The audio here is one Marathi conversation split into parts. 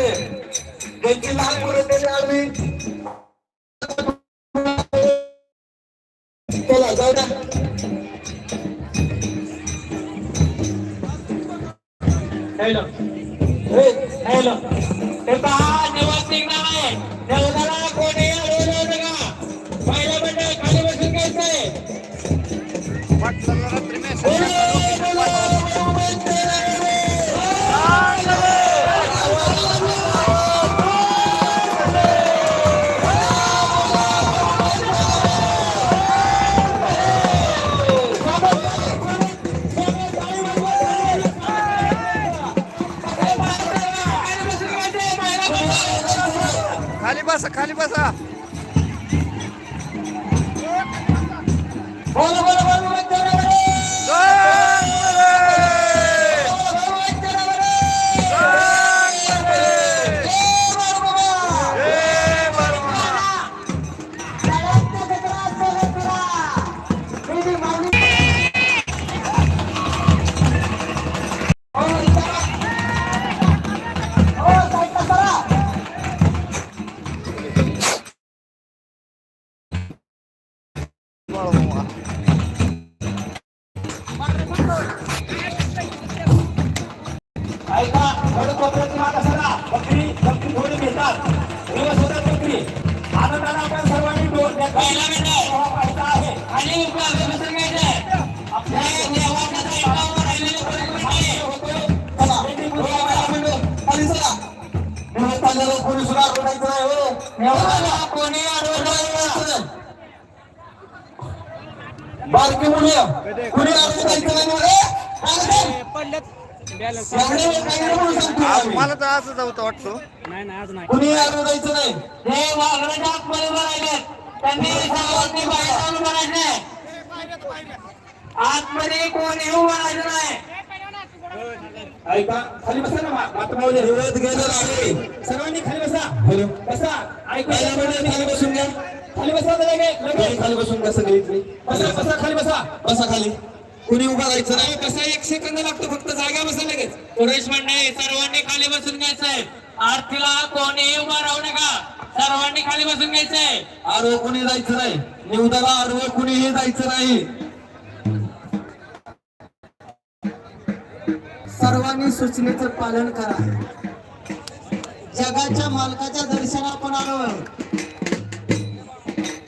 आहे. त्यांची लहान मुलं त्यांनी आडवी. चला जाऊ द्या. हॅलो. हॅलो. निवास निघणार आहे. खाली बसा खाली बसा. बोला बोला माता बकरी बकरी दिवस होतात बकरी. आपण सर्वांनी पाहिजे आहे. आणि कोणी सुद्धा नाही हो. कोणी बारकी मुली. कुणी नाही मुले आज मला तर असंच होतं वाटतो. कुणी आलं जायचं नाही. हे वाघराच्या आतमध्ये भरायचे त्यांनी सर्वांनी बाहेर जाऊन भरायचे आतमध्ये कोणी उभं राहायचं नाही. ऐका खाली बसा ना मातमावले. हिवत गेलं आहे सर्वांनी खाली बसा. हॅलो बसा. ऐका खाली बसून घ्या. खाली बसा खाली बसून कसं घ्यायचं बसा बसा खाली बसा. बसा खाली. कुणी उभा राहायचं नाही. कसा एक सेकंद लागतो फक्त जागा बसा लगेच. पुरुष मंडळी सर्वांनी खाली बसून घ्यायचंय. आरतीला कोणी उभा राहू नका. सर्वांनी खाली बसून घ्यायचंय. आडवं कुणी जायचं नाही. निवदाला आडवं कुणीही जायचं नाही. सर्वांनी सूचनेचं पालन करा. जगाच्या मालकाच्या दर्शना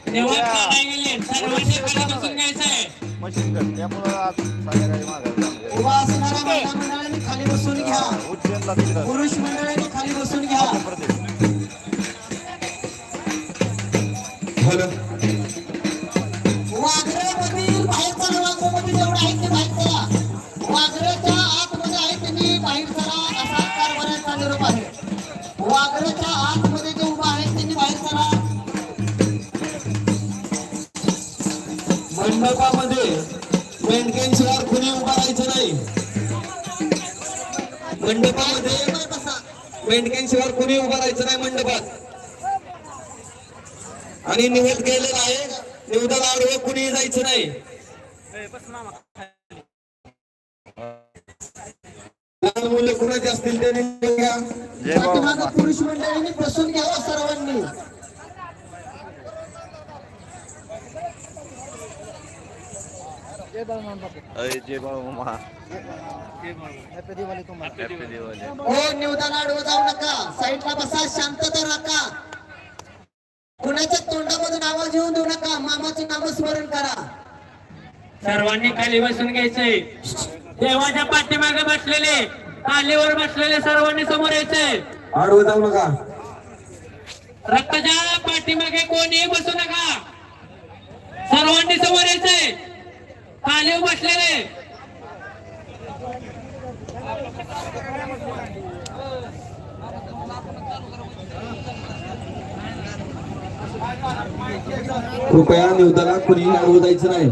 नाही गेले सर्वांनी खाली बसून घ्यायचंय. मशीन कर त्यामुळं आज संध्याकाळी मागायला उभा असणाऱ्या महिला मंडळांनी खाली बसून घ्या. उज्जैनला तिकडं. पुरुष मंडळांनी खाली बसून घ्या. प्रदेश मेंढक्यांशिवाय कुणी उभा राहायचं नाही. मंडपामध्ये मेंढक्यांशिवाय कुणी उभा राहायचं नाही मंडपात. आणि निवड केलेलं आहे. निवदाला आडवं कुणी जायचं नाही. लहान मुलं कुणाचे असतील त्यांनी पुरुष मंडळींनी बसून घ्यावं सर्वांनी. अय जय बाबा महा हॅपी दिवाळी हो निवदाला आडवं जाऊ नका. साईडला बसा शांतता राखा. कुणाच्या तोंडामधून आवाज येऊन देऊ नका. मामाचे नामस्मरण करा. सर्वांनी खाली बसून घ्यायचंय देवाच्या पाठीमागे बसलेले तालीवर बसलेले सर्वांनी समोर यायचंय आडवं जाऊ नका. रक्ताच्या पाठीमागे कोणीही बसू नका. सर्वांनी समोर यायचंय तालीवर बसलेले कृपया निवदाला कुणी आडवं द्यायचं नाही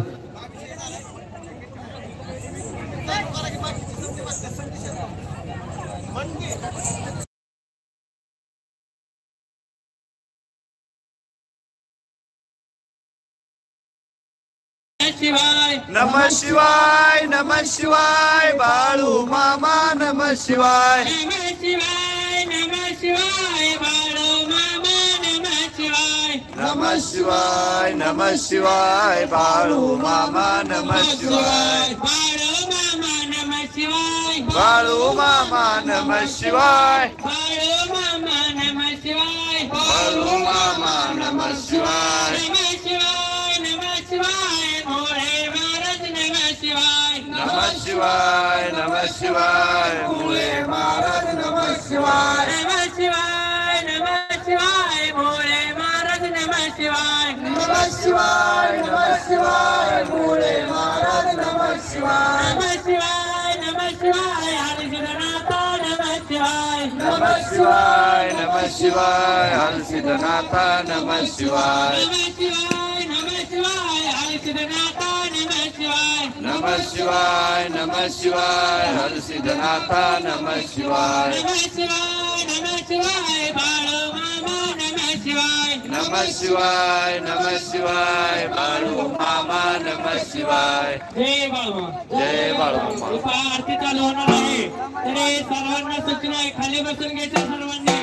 Thank you. शिवाय नम शिवाय बाळू मामा नम शिवाय नम शिवाय नम शिवाय शिवाय बाळू मामा नम शिवाय नम शिवाय नम शिवाय बाळू मामा नम शिवाय बाळू मामा नम शिवाय बाळू मामा नम शिवाय बाळू मामा नम शिवाय बाळू मामा नम शिवाय नम शिवाय नम शिवाय मुळे महाराज नम शिवाय नम शिवाय नम शिवाय भोळे महाराज नम शिवाय नम शिवाय नम शिवाय मुळे महाराज नम शिवाय नम शिवाय नम शिवाय हरिजनाथा नम शिवाय नम शिवाय नम शिवाय हरसिद्धनाथा नम शिवाय नम शिवाय नम शिवाय हरिजनाथा नम शिवाय नम शिवाय नम शिवाय हरसिद्धनाथा नम शिवाय नम शिवाय नम शिवाय। बाळू मामा नम शिवाय नम शिवाय। नम शिवाय बाळू मामा नम शिवाय। जय बाळू जय बाळू आरती चालू होणार आहे तरी सर्वांना सूचना आहे खाली बसून घ्यायचं सर्वांनी।